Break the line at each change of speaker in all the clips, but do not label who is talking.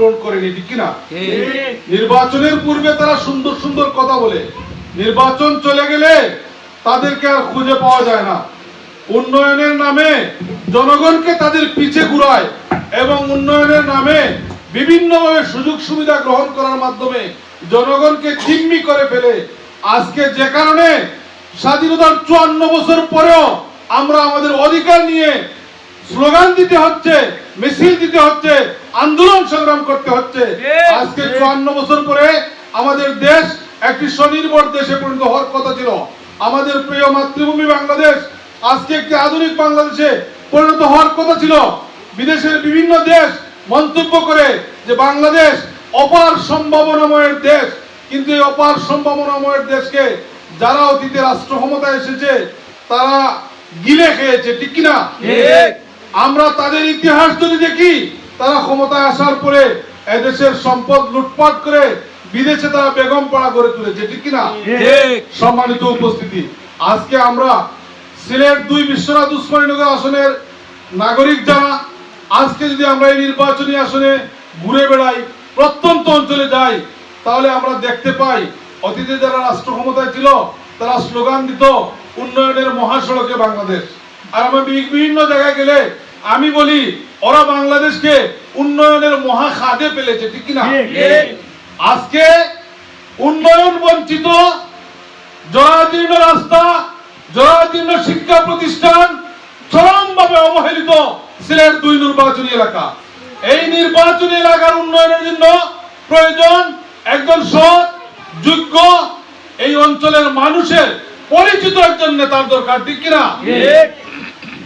অংশগ্রহণ করেনি ঠিক কিনা? নির্বাচনের পূর্বে তারা সুন্দর সুন্দর কথা বলে। নির্বাচন চলে গেলে তাদেরকে আর খুঁজে পাওয়া যায় না। উন্নয়নের নামে জনগণকে তাদের পিছে ঘুরায় এবং উন্নয়নের নামে বিভিন্নভাবে সুযোগ সুবিধা গ্রহণ করার মাধ্যমে জনগণকে জিম্মি করে ফেলে। আজকে যে কারণে স্বাধীনতার চুয়ান্ন বছর পরেও আমরা আমাদের অধিকার নিয়ে স্লোগান দিতে হচ্ছে মিছিল দিতে হচ্ছে আন্দোলন সংগ্রাম করতে হচ্ছে। আজকে চুয়ান্ন বছর পরে আমাদের দেশ একটি স্বনির্ভর দেশে পরিণত হওয়ার কথা ছিল। আমাদের প্রিয় মাতৃভূমি বাংলাদেশ আজকে একটি আধুনিক বাংলাদেশে পরিণত হওয়ার কথা ছিল। বিদেশের বিভিন্ন দেশ মন্তব্য করে যে বাংলাদেশ অপার সম্ভাবনাময়ের দেশ কিন্তু এই অপার সম্ভাবনাময়ের দেশকে যারা অতীতে রাষ্ট্র ক্ষমতায় এসেছে তারা গিলে খেয়েছে ঠিক কিনা? আমরা তাদের ইতিহাস যদি দেখি তারা ক্ষমতায় আসার পরে এদেশের সম্পদ লুটপাট করে বিদেশে তারা বেগম পাড়া গড়ে তুলেছে ঠিক কিনা? সম্মানিত উপস্থিতি। আজকে আমরা সিলেট দুই বিশ্বনাথ উসমানীনগর আসনের নাগরিক যারা আজকে যদি আমরা এই নির্বাচনী আসনে ঘুরে বেড়াই প্রত্যন্ত অঞ্চলে যাই তাহলে আমরা দেখতে পাই অতীতে যারা রাষ্ট্র ক্ষমতায় ছিল তারা স্লোগান দিত উন্নয়নের মহাসড়কে বাংলাদেশ। আর আমরা বিভিন্ন জায়গায় গেলে আমি বলি ওরা বাংলাদেশকে উন্নয়নের মহা খাদে ফেলেছে ঠিক কিনা? আজকে উন্নয়ন বঞ্চিত জরাজীর্ণ রাস্তা জরাজীর্ণ শিক্ষা প্রতিষ্ঠান চরমভাবে অবহেলিত সিলেট দুই নির্বাচনী এলাকা। এই নির্বাচনী এলাকার উন্নয়নের জন্য প্রয়োজন একজন সৎ যোগ্য এই অঞ্চলের মানুষের পরিচিত একজন নেতার দরকার ঠিক কিনা?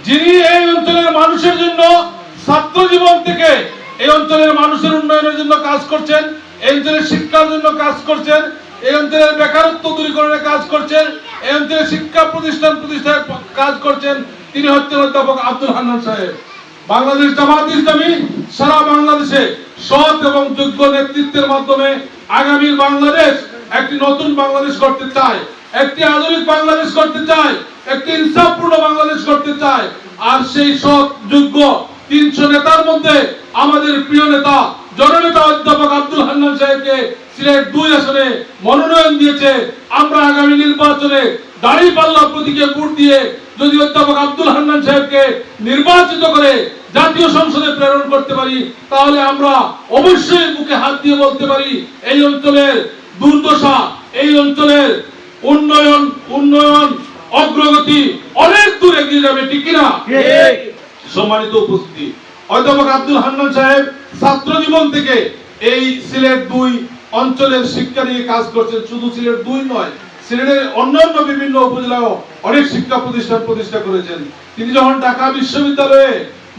যিনি এই অঞ্চলের মানুষের জন্য ছাত্র জীবন থেকে এই অঞ্চলের মানুষের উন্নয়নের জন্য কাজ করছেন, এই অঞ্চলের শিক্ষার জন্য কাজ করছেন, এই অঞ্চলের বেকারত্ব দূরীকরণে কাজ করছেন, এই অঞ্চলের শিক্ষা প্রতিষ্ঠান প্রতিষ্ঠায় কাজ করছেন তিনি হচ্ছেন অধ্যাপক আব্দুল হান্নান সাহেব। বাংলাদেশ জামাত ইসলামী সারা বাংলাদেশে সৎ এবং যোগ্য নেতৃত্বের মাধ্যমে আগামী বাংলাদেশ একটি নতুন বাংলাদেশ করতে চায়। একটি আধুনিক বাংলাদেশ করতে চায়, একটি ইনসাফপূর্ণ বাংলাদেশ করতে চায়। আর সেই সৎ, যোগ্য তিনশো নেতার মধ্যে আমাদের প্রিয় নেতা, জননেতা অধ্যাপক আব্দুল হান্নান সাহেবকে সিলেট দুই আসনে মনোনয়ন দিয়েছে। আমরা আগামী নির্বাচনে দাড়ি পাল্লা প্রতীকে ভোট দিয়ে যদি অধ্যাপক আব্দুল হান্নান সাহেবকে নির্বাচিত করে জাতীয় সংসদে প্রেরণ করতে পারি, তাহলে আমরা অবশ্যই বুকে হাত দিয়ে বলতে পারি, এই অঞ্চলের দুর্দশা, এই অঞ্চলের উন্নয়ন উন্নয়ন অগ্রগতি অনেক দূর এগিয়ে যাবে ঠিক কিনা? সম্মানিত উপস্থিতি অধ্যাপক আব্দুল হান্নান সাহেব ছাত্র জীবন থেকে এই সিলেট দুই অঞ্চলের শিক্ষা নিয়ে কাজ করছেন। শুধু সিলেট দুই নয় সিলেটের অন্যান্য বিভিন্ন উপজেলায়ও অনেক শিক্ষা প্রতিষ্ঠান প্রতিষ্ঠা করেছেন। তিনি যখন ঢাকা বিশ্ববিদ্যালয়ে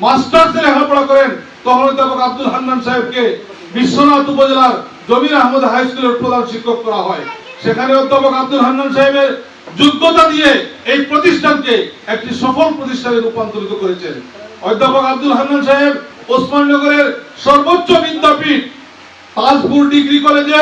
মাস্টার্সে লেখাপড়া করেন তখন অধ্যাপক আব্দুল হান্নান সাহেবকে বিশ্বনাথ উপজেলার জমির আহমদ হাই স্কুলের প্রধান শিক্ষক করা হয়। সেখানে অধ্যাপক আব্দুল হান্নান সাহেবের যোগ্যতা দিয়ে এই প্রতিষ্ঠানকে একটি সফল প্রতিষ্ঠানে রূপান্তরিত করেছেন। অধ্যাপক আব্দুল হান্নান সাহেব ওসমাননগরের সর্বোচ্চ বিদ্যাপীঠ তাজপুর ডিগ্রি কলেজে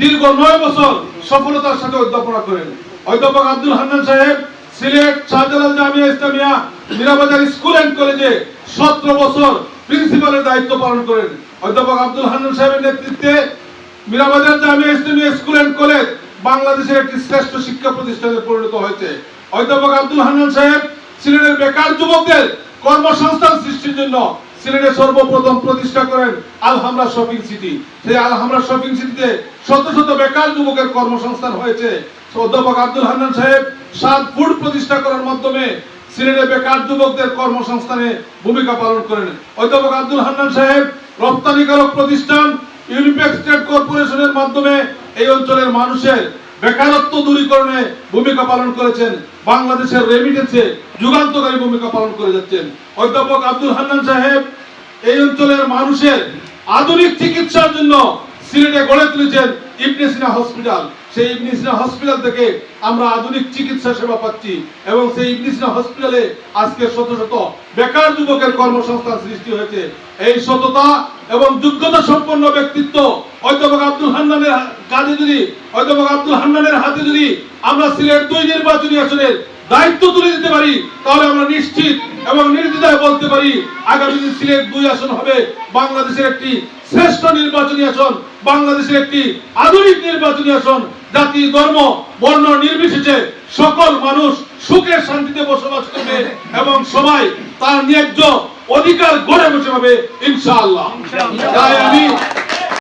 দীর্ঘ নয় বছর সফলতার সাথে অধ্যাপনা করেন। অধ্যাপক আব্দুল হান্নান সাহেব সিলেট শাহজালাল জামিয়া ইসলামিয়া মীরাবাজার স্কুল অ্যান্ড কলেজে সতেরো বছর প্রিন্সিপালের দায়িত্ব পালন করেন। অধ্যাপক আব্দুল হান্নান সাহেবের নেতৃত্বে Mirabazar Jamia Islamia school and college বাংলাদেশের একটি শ্রেষ্ঠ শিক্ষা প্রতিষ্ঠানে পরিণত হয়েছে। অধ্যাপক আব্দুল হান্নান সাহেব সিলেটের বেকার যুবকদের কর্মসংস্থান সৃষ্টির জন্য সিলেটে সর্বপ্রথম প্রতিষ্ঠা করেন আলহামরা শপিং সিটি। সেই আলহামরা শপিং সিটিতে শত শত বেকার যুবকের কর্মসংস্থান হয়েছে। অধ্যাপক আব্দুল হান্নান সাহেব সাত ফুড প্রতিষ্ঠা করার মাধ্যমে সিলেটে বেকার যুবকদের কর্মসংস্থানে ভূমিকা পালন করেন। অধ্যাপক আব্দুল হান্নান সাহেব রপ্তানিকারক প্রতিষ্ঠান ইউনিপেক্স স্টেট কর্পোরেশনের মাধ্যমে এই অঞ্চলের মানুষের বেকারত্ব দূরীকরণে ভূমিকা পালন করেছেন, বাংলাদেশের রেমিটেন্সে যুগান্তকারী ভূমিকা পালন করে যাচ্ছেন। অধ্যাপক আব্দুল হান্নান সাহেব, এই অঞ্চলের মানুষের আধুনিক চিকিৎসার জন্য সিলেটে গড়ে তুলেছেন ইবনে সিনা হসপিটাল। সেই ইবনে সিনা হসপিটাল থেকে আমরা আধুনিক চিকিৎসা সেবা পাচ্ছি এবং সেই ইবনে সিনা হসপিটালে আজকে শত শত বেকার যুবকের কর্মসংস্থান সৃষ্টি হয়েছে। এই সততা এবং যোগ্যতা সম্পন্ন ব্যক্তিত্ব অধ্যাপক আব্দুল হান্নানের কাজে যদি অধ্যাপক আব্দুল হান্নানের হাতে যদি আমরা সিলেট দুই নির্বাচনী আসনের দায়িত্ব তুলে দিতে পারি, তাহলে আমরা নিশ্চিত এবং নির্দ্বিধায় বলতে পারি, আগামী দিন সিলেট দুই আসন হবে বাংলাদেশের একটি শ্রেষ্ঠ নির্বাচনী আসন, বাংলাদেশের একটি আধুনিক নির্বাচনী আসন। জাতি ধর্ম বর্ণ নির্বিশেষে সকল মানুষ সুখের শান্তিতে বসবাস করবে এবং সবাই তার ন্যায্য অধিকার গড়ে বসে হবে ইনশাআল্লাহ। তাই আমি